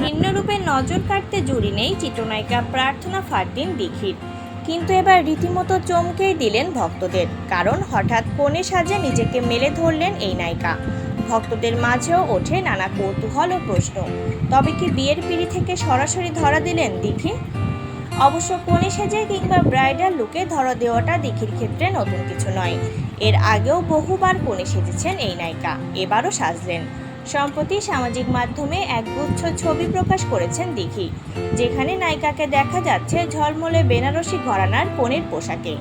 ভিন্ন রূপে নজর কাটতে জুড়ি নেই চিত্রনায়িকা প্রার্থনা ফারদিন দিঘির কিন্তু এবার রীতিমতো চমকেই দিলেন ভক্তদের, কারণ হঠাৎ কোণে সাজে নিজেকে মেলে ধরলেন এই নায়িকা। ভক্তদের মাঝেও ওঠে নানা কৌতূহল ও প্রশ্ন। তবে কি বিয়ের পিড়ি থেকে সরাসরি ধরা দিলেন দিঘি অবশ্য কোণে সেজে কিংবা ব্রাইডাল লুকে ধরা দেওয়াটা দিঘির ক্ষেত্রে নতুন কিছু নয়। এর আগেও বহুবার কোণে সেজেছেন এই নায়িকা, এবারও সাজলেন। সম্প্রতি সামাজিক মাধ্যমে এক গুচ্ছ ছবি প্রকাশ করেছেন দিঘি, যেখানে নায়িকাকে দেখা যাচ্ছে ঝলমলে বেনারসি ঘরানার কনের পোশাকে।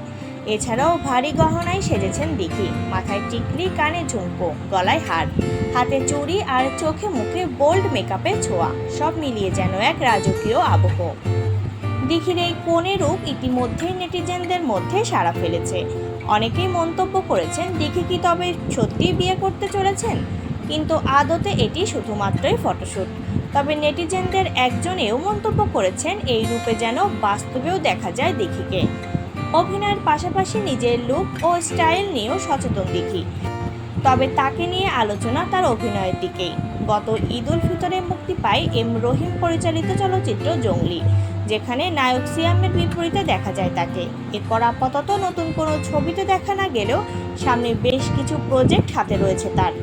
এছাড়াও ভারী গহনায় সেজেছেন দিঘি, মাথায় টিকলি, কানে ঝুমকো, গলায় হার, হাতে চুড়ি আর চোখে মুখে বোল্ড মেকআপের ছোঁয়া, সব মিলিয়ে যেন এক রাজকীয় আবহ। দিঘির এই কোণে রূপ ইতিমধ্যেই নেটিজেনদের মধ্যে সাড়া ফেলেছে। অনেকেই মন্তব্য করেছেন, দিঘি কি তবে সত্যিই বিয়ে করতে চলেছেন? কিন্তু আদতে এটি শুধুমাত্রই ফটোশ্যুট তবে নেটিজেনদের একজনেও মন্তব্য করেছেন, এই রূপে যেন বাস্তবেও দেখা যায় দিঘিকে। অভিনয়ের পাশাপাশি নিজের লুক ও স্টাইল নিয়েও সচেতন দিঘি। তবে তাকে নিয়ে আলোচনা তার অভিনয়ের দিকেই। গত ঈদ উল ফিতরে মুক্তি পায় এম রহিম পরিচালিত চলচ্চিত্র জঙ্গলি, যেখানে নায়ক সিয়ামের বিপরীতে দেখা যায় তাকে। এরপর আপাতত নতুন কোনো ছবিতে দেখা না গেলেও সামনে বেশ কিছু প্রজেক্ট হাতে রয়েছে তার।